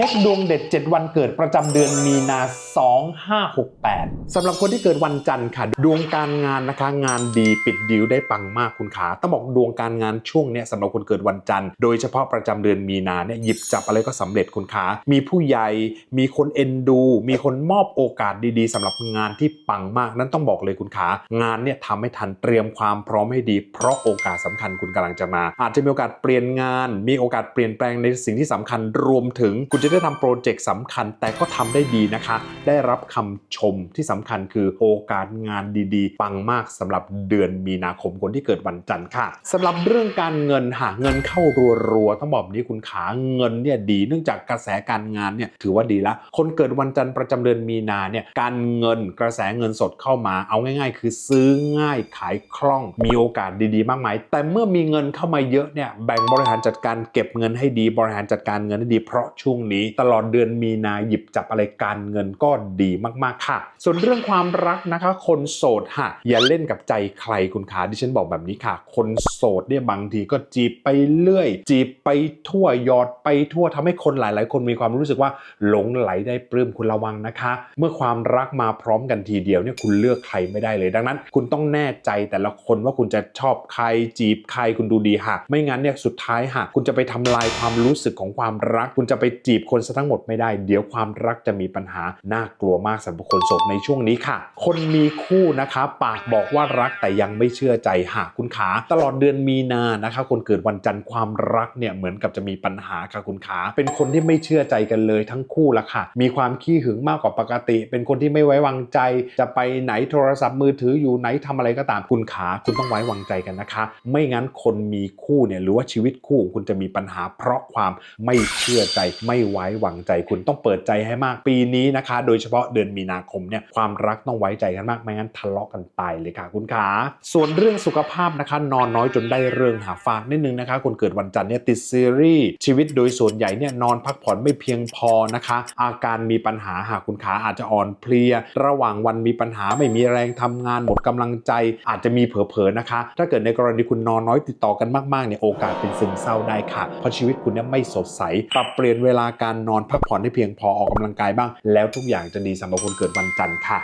ช็คดวงเด็ด 7 วันเกิดประจำเดือนมีนา 2568 สำหรับคนที่เกิดวันจันทร์ค่ะ ดวงการงานนะคะ งานดีปิดดิวได้ปังมากคุณขาต้องบอกดวงการงานช่วงเนี้ยสำหรับคนเกิดวันจันทร์โดยเฉพาะประจำเดือนมีนาเนี่ยหยิบจับอะไรก็สำเร็จคุณขามีผู้ใหญ่มีคนเอ็นดู มีคนมอบโอกาสดีๆสำหรับงานที่ปังมากนั้นต้องบอกเลยคุณขางานเนี่ยทำให้ทันเตรียมความพร้อมให้ดี เพราะโอกาสสำคัญคุณกำลังจะมา อาจจะมีโอกาสเปลี่ยนงาน มีโอกาสเปลี่ยนแปลงในสิ่งที่สำคัญรวมถึงคุณจะได้ทำโปรเจกต์สำคัญแต่ก็ทำได้ดีนะคะ ได้รับคำชมที่สำคัญคือโอกาสงานดีๆ ปังมากสำหรับเดือนมีนาคมคนที่เกิดวันจันทร์ค่ะสำหรับเรื่องการเงินหาเงินเข้ารัวๆต้องบอกแบบนี้คุณขาเงินเนี่ยดี เนื่องจากกระแสการงานเนี่ยถือว่าดีละคนเกิดวันจันทร์ประจำเดือนมีนาเนี่ยการเงินกระแสเงินสดเข้ามา เอาง่าย ๆ คือซื้อง่ายขายคล่อง มีโอกาสดีๆ มากมาย แต่เมื่อมีเงินเข้ามาเยอะเนี่ยแบ่งบริหารจัดการเก็บเงินให้ดีบริหารจัดการเงินให้ดีเพราะช่วงนี้ตลอดเดือนมีนาหยิบจับอะไรการเงินก็ดีมากๆค่ะ ส่วนเรื่องความรักนะคะ คนโสดฮะอย่าเล่นกับใจใครคุณขาดิฉันบอกแบบนี้ค่ะ คนโสดเนี่ยบางทีก็จีบไปเรื่อย จีบไปทั่วยอดไปทั่วทำให้คนหลาย ๆ คนมีความรู้สึกว่าหลงไหลได้ปลื้มคุณระวังนะคะ เมื่อความรักมาพร้อมกันทีเดียวเนี่ยคุณเลือกใครไม่ได้เลย ดังนั้น คุณต้องแน่ใจแต่ละคนว่าคุณจะชอบใครจีบใครคุณดูดีฮะไม่งั้นเนี่ยสุดท้ายฮะคุณจะไปทำลายความรู้สึกของความรัก คุณจะไปจีบคนซะทั้งหมดไม่ได้ เดี๋ยวความรักจะมีปัญหาน่ากลัวมากสำหรับคนโสดในช่วงนี้ค่ะ คนมีคู่นะคะปากบอกว่ารักแต่ยังไม่เชื่อใจหากคุณขา ตลอดเดือนมีนานะคะ คนเกิดวันจันทร์ความรักเนี่ยเหมือนกับจะมีปัญหาค่ะคุณขา เป็นคนที่ไม่เชื่อใจกันเลยทั้งคู่ละค่ะ มีความขี้หึงมากกว่าปกติ เป็นคนที่ไม่ไว้วางใจ จะไปไหนโทรศัพท์มือถืออยู่ไหนทำอะไรก็ตามคุณขาคุณต้องไว้วางใจกันนะคะ ไม่งั้นคนมีคู่เนี่ยหรือว่าชีวิตคู่ของคุณจะมีปัญหา เพราะความไม่เชื่อใจไม่ไวว้วางใจคุณต้องเปิดใจให้มากปีนี้นะคะ โดยเฉพาะเดือนมีนาคมเนี่ยความรักต้องไว้ใจกันมากไม่งั้นทะเลาะกันตายเลยค่ะคุณขาส่วนเรื่องสุขภาพนะคะนอนน้อยจนได้เรื่องหาฝากนิดนึงนะคะ คนเกิดวันจันทร์เนี่ยติดซีรีส์ชีวิตโดยส่วนใหญ่เนี่ยนอนพักผ่อนไม่เพียงพอนะคะ อาการมีปัญหาหากคุณขาอาจจะอ่อนเพลีย ระหว่างวันมีปัญหาไม่มีแรงทำงานหมดกำลังใจ อาจจะมีเผลอๆนะคะ ถ้าเกิดในกรณีคุณนอนน้อยติดต่อกันมากๆเนี่ยโอกาสเป็นซึมเศร้าได้ค่ะ เพราะชีวิตคุณเนี่ยไม่สดใสปรับเปลี่ยนเวลาการนอนพักผ่อนให้เพียงพอออกกำลังกายบ้าง แล้วทุกอย่างจะดีสำหรับคนเกิดวันจันทร์ค่ะ